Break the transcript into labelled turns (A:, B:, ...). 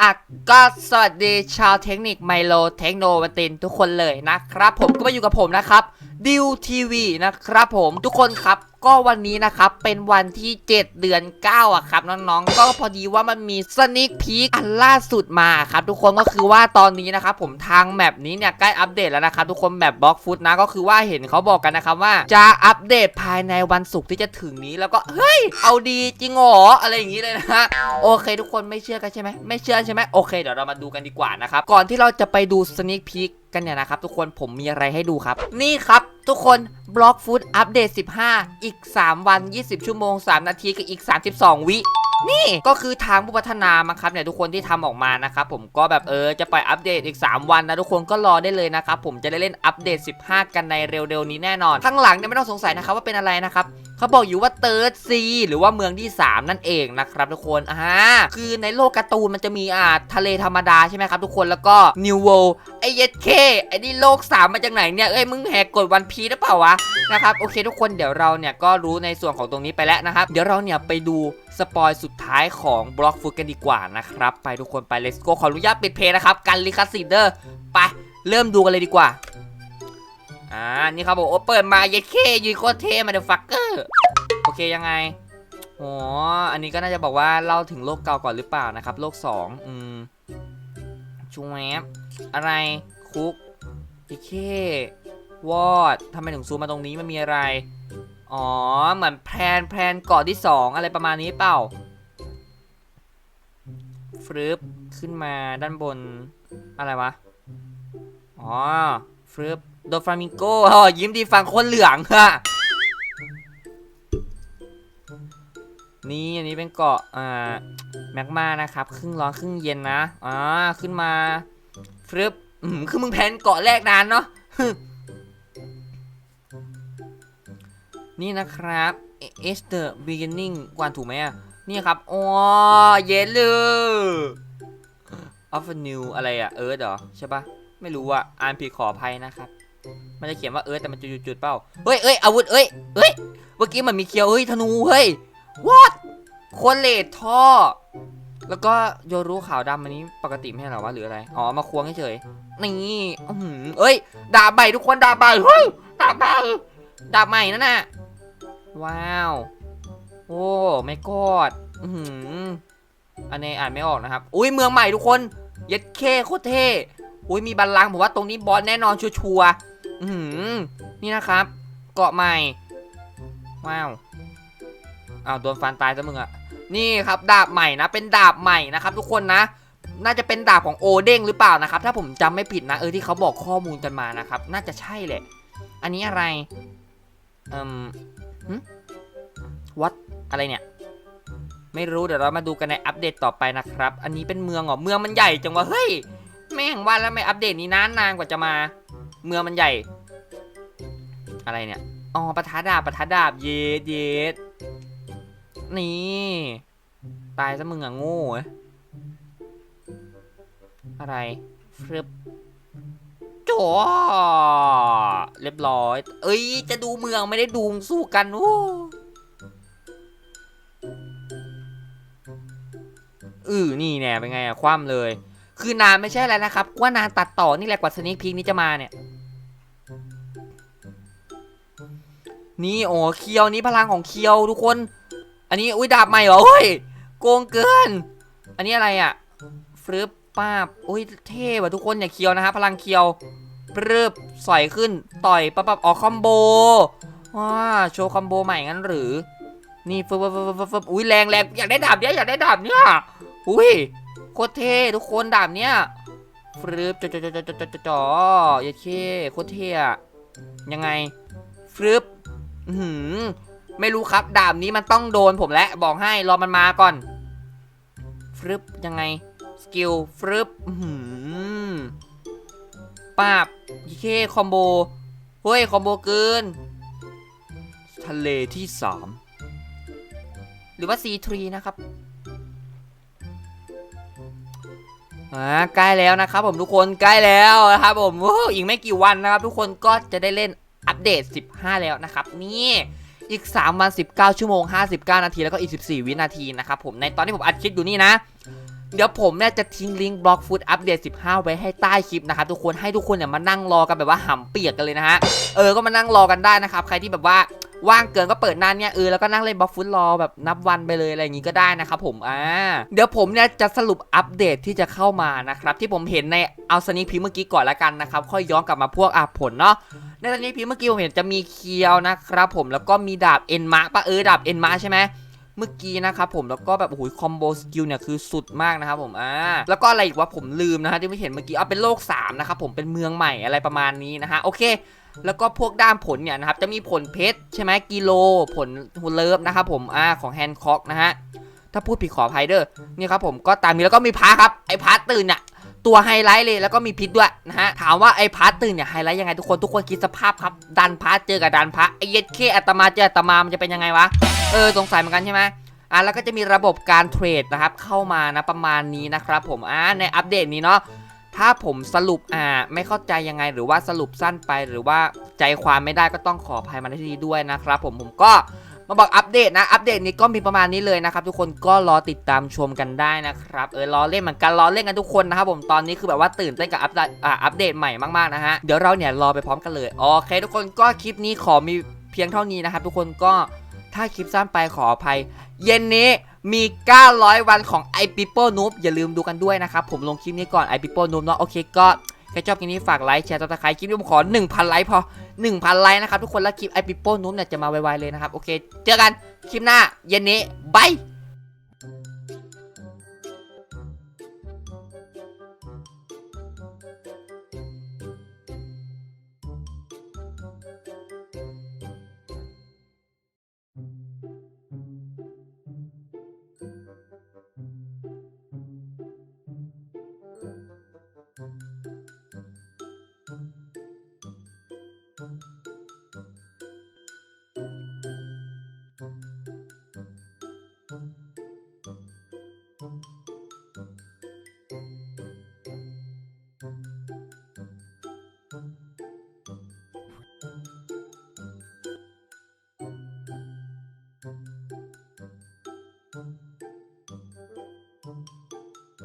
A: อะก็สวัสดีชาวเทคนิคไมโลเทคโนวันตินทุกคนเลยนะครับ ผมก็มาอยู่กับผมนะครับ ดิวทีวีนะครับผมทุกคนครับก็วันนี้นะครับเป็นวันที่ 7 เดือน 9อะครับน้องๆ ก็พอดีว่ามันมีสนิคพีคอันล่าสุดมาครับทุกคนก็คือว่าตอนนี้นะครับผมทางแมปนี้เนี่ยใกล้อัปเดตแล้วนะครับทุกคนแบบบล็อกฟุตนะก็คือว่าเห็นเขาบอกกันนะครับว่าจะอัปเดตภายในวันศุกร์ที่จะถึงนี้แล้วก็เฮ้ยเอาดีจริงเหรออะไรอย่างนี้เลยนะฮะโอเค ทุกคนไม่เชื่อกันใช่ไหมไม่เชื่อใช่ไหมโอเคเดี๋ยวเรามาดูกันดีกว่านะครับก่อนที่เราจะไปดูสนิคพีคกันเนี่ยนะครับทุกคนผมมีอะไรให้ดูครับ นี่ครับทุกคนบล็อกฟูดอัปเดต 15 อีก 3 วัน 20 ชั่วโมง 3 นาทีกับอีก 32 วินี่ก็คือทางผู้พัฒนามาครับเนี่ยทุกคนที่ทำออกมานะครับผมก็แบบเออจะปล่อยอัปเดตอีก 3 วันนะทุกคนก็รอได้เลยนะครับผมจะได้เล่นอัปเดต 15 กันในเร็วๆนี้แน่นอนข้างหลังเนี่ยไม่ต้องสงสัยนะครับว่าเป็นอะไรนะครับ เขาบอกอยู่ว่าเติร์ดซีหรือว่าเมืองที่ 3 นั่นเองนะครับทุกคนอ่าคือในโลกการ์ตูนมันจะมีอ่าทะเลธรรมดาใช่ไหมครับทุกคนแล้วก็นิวเวลไอเยดเคไอนี่โลก 3 มาจากไหนเนี่ยเอ้ยมึงแหกกฎวันพีหรือเปล่าวะนะครับโอเคทุกคนเดี๋ยวเราเนี่ยก็รู้ในส่วนของตรงนี้ไปแล้วนะครับ เดี๋ยวเราเนี่ยไปดูสปอยสุดท้ายของบล็อกฟุตกันดีกว่านะครับไปทุกคนไป let's go ขออนุญาตปิดเพลงนะครับกันลิขสิทธิ์เด้อไปเริ่มดูกันเลยดีกว่า อ่า นี่เขาบอกโอเปิดมาเยดเคยืนโคตรเท่มาเดฟักเกอร์โอเคยังไงอ๋ออันนี้ก็น่าจะบอกว่าเล่าถึงโลกเก่าก่อนหรือเปล่านะครับ โลกสองอืมชูแมปอะไรคุกอีเควอดทำไมถึงซูมมาตรงนี้มันมีอะไร อ๋อ เหมือนแพลนแพลนเกาะที่สองอะไรประมาณนี้เปล่าฟรึบขึ้นมาด้านบนอะไรวะ อ๋อฟรึบ โดฟามิงโกอ๋อยิ้มดีฟังคนเหลืองอะนี่อันนี้เป็นเกาะอ่าแมกมานะครับ ครึ่งร้อนครึ่งเย็นนะอ่าขึ้นมาฟรึบอืมคือมึงแพนเกาะแรกนานเนาะนี่นะครับ is the beginning กวานถูกไหมอะนี่ครับอ๋อเย็นเลย of a new อะไรอะ เอิร์ธเหรอ ใช่ปะไม่รู้อะ อ่านผิดขออภัยนะครับ มันจะเขียนว่าเอิร์ธแต่มันจุดๆเปล่าเฮ้ยเอ้ยอาวุธเอ้ยเฮ้ยเมื่อกี้มันมีเคียวเฮ้ยธนูเฮ้ย what โคนเลดท่อ แล้วก็โยรุขาวดำอันนี้ปกติไม่ใช่เหรอวะหรืออะไร อ๋อ มาควงเฉยๆนี่อื้อหือเอ้ย ดาบใหม่ทุกคนดาบใหม่เฮ้ยดาบใหม่ดาบใหม่นั่นน่ะ ว้าว โอ้ไม่กอดอือหืออันนี้อ่านไม่ออกนะครับ อุ้ยเมืองใหม่ทุกคน เย็ดเคโคตรเท่ อุ้ยมีบัลลังก์ผมว่าตรงนี้บอสแน่นอนชัวร์ อือหือนี่นะครับ เกาะใหม่ ว้าวอ้าวโดนฟันตายซะมึงอะนี่ครับดาบใหม่นะ เป็นดาบใหม่นะครับ ทุกคนนะ น่าจะเป็นดาบของโอเด้งหรือเปล่านะครับ ถ้าผมจำไม่ผิดนะเออที่เขาบอกข้อมูลกันมานะครับ น่าจะใช่แหละ อันนี้อะไรอ่มวัดอะไรเนี่ย ไม่รู้เดี๋ยวเรามาดูกันในอัปเดตต่อไปนะครับ อันนี้เป็นเมืองเหรอเมืองมันใหญ่จังวะเฮ้ยแม่งว่าแล้วไม่อัปเดตนี้นานนานกว่าจะมา เมืองมันใหญ่ อะไรเนี่ย อ๋อประทะดดาบประทะดดาบเย็ดเย็ดนี่ ตายซะมึงอะโง่อะไรฟรึบจ๋อเรียบร้อย เอ้ย จะดูเมืองไม่ได้ดูสู้กันโอ้เออนี่แน่เป็นไงอะคว่ำเลย คือนานไม่ใช่แล้วนะครับ ว่านานตัดต่อนี่แหละกว่าสนิคพีคนี้จะมาเนี่ย นี่โอ้เคียวนี้พลังของเคียวทุกคน อันนี้อุ้ยดาบใหม่เหรอเฮ้ยโกงเกิน อันนี้อะไรอะฟรึบป้าบอุ้ยเท่ว่ะทุกคนอย่าเคียวนะฮะพลังเคียวปรึบสอยขึ้นต่อยปั๊บปั๊บออกคอมโบว้าโชว์คอมโบใหม่งั้นหรือ นี่ฟึบฟึบฟึบฟึบฟึบอุ้ยแรงแรงอยากได้ดาบเนี้ยอยากได้ดาบเนี้ยอุ้ยโคตรเท่ทุกคนดาบเนี้ยฟรึบจ่อจ่อจ่อจ่อจ่อจ่ออย่าเท่โคตรเท่อะยังไงฟรึบ หือไม่รู้ครับ ดาบนี้มันต้องโดนผมแล้วบอกให้รอมันมาก่อนฟรึบยังไง สกิลฟรึบหือปาบยีเคคอมโบเฮ้ย คอมโบเกิน ทะเลที่สามหรือว่า C3 นะครับอ่าใกล้แล้วนะครับผมทุกคนใกล้แล้วนะครับผมอีกไม่กี่วันนะครับ ทุกคนก็จะได้เล่น อัปเดต 15 แล้วนะครับ นี่อีก3วัน19 ชั่วโมง 59 นาที แล้วก็อีก 14 วินาทีนะครับผมในตอนที่ผมอัดคลิปอยู่นี่นะ เดี๋ยวผมเนี่ยจะทิ้งลิงก์บล็อกฟุตอัปเดต 15 ไว้ให้ใต้คลิปนะครับทุกคนให้ทุกคนเนี่ยมานั่งรอกันแบบว่าหำเปียกกันเลยนะฮะเออก็มานั่งรอกันได้นะครับใครที่แบบว่า ว่างเกินก็เปิดนานเนี่ยเออแล้วก็นั่งเล่นบล็อกฟุตรอแบบนับวันไปเลยอะไรอย่างงี้ก็ได้นะครับผมอ่าเดี๋ยวผมเนี่ยจะสรุปอัปเดตที่จะเข้ามานะครับที่ผมเห็นในเอาสนิพีเมื่อกี้ก่อนละกันนะครับค่อยย้อนกลับมาพวกอะผลเนาะในสนิพีเมื่อกี้ผมเห็นจะมีเคียวนะครับผมแล้วก็มีดาบเอ็นมาปะเออดาบเอ็นมาใช่ไหม เมื่อกี้นะครับผมแล้วก็แบบโอ้โหคอมโบสกิลเนี่ยคือสุดมากนะครับผมอ่าแล้วก็อะไรอีกว่าผมลืมนะฮะที่ไม่เห็นเมื่อกี้เอาเป็นโลก3นะครับผมเป็นเมืองใหม่อะไรประมาณนี้นะฮะโอเคแล้วก็พวกด้ามผลเนี่ยนะครับจะมีผลเพชรใช่ไหมกิโลผลฮูเลิฟนะครับผมอ่าของแฮนด์คอกนะฮะถ้าพูดผิดขออภัยเด้อนี่ครับผมก็ตามนี้แล้วก็มีพาครับไอพาตื่นเนี่ยตัวไฮไลท์เลยแล้วก็มีพิษด้วยนะฮะถามว่าไอพาตื่นเนี่ยไฮไลท์ยังไงทุกคนทุกคนคิดสภาพครับดันพาเจอกับดันพาไอเย็ดเคอัตมาเจออัตมามันจะเป็นยังไงวะ เออสงสัยเหมือนกันใช่ไหมอะแล้วก็จะมีระบบการเทรดนะครับ เข้ามานะประมาณนี้นะครับผมอ่าในอัปเดตนี้เนาะถ้าผมสรุปอ่าไม่เข้าใจยังไงหรือว่าสรุปสั้นไปหรือว่าใจความไม่ได้ก็ต้องขออภัยมาณที่นี้ด้วยนะครับผมผมก็มาบอกอัปเดตนะ อัปเดตนี้ก็มีประมาณนี้เลยนะครับ ทุกคนก็รอติดตามชมกันได้นะครับเออรอเล่นเหมือนกันรอเล่นกันทุกคนนะครับผมตอนนี้คือแบบว่าตื่นเต้นกับอัปเดตอ่าอัปเดตใหม่มากๆนะฮะเดี๋ยวเราเนี่ยรอไปพร้อมกันเลยโอเค ทุกคนก็คลิปนี้ขอมีเพียงเท่านี้นะครับทุกคนก็ ถ้าคลิปสั้นไปขออภัย เย็นนี้มี 900 วันของ i p e o p l e Noob อย่าลืมดูกันด้วยนะครับ ผมลงคลิปนี้ก่อน i p e o p l e Noob เนาะโอเคก็ใครชอบคลิปนี้ฝากไลค์แชร์ตัดใครคลิปนี้ผมขอ 1,000 ไลค์พอ 1,000 ไลค์นะครับทุกคนแล้วคลิป i p e o p l e Noob เนี่ยจะมาไวๆเลยนะครับโอเค เจอกันคลิปหน้าเย็นนี้บาย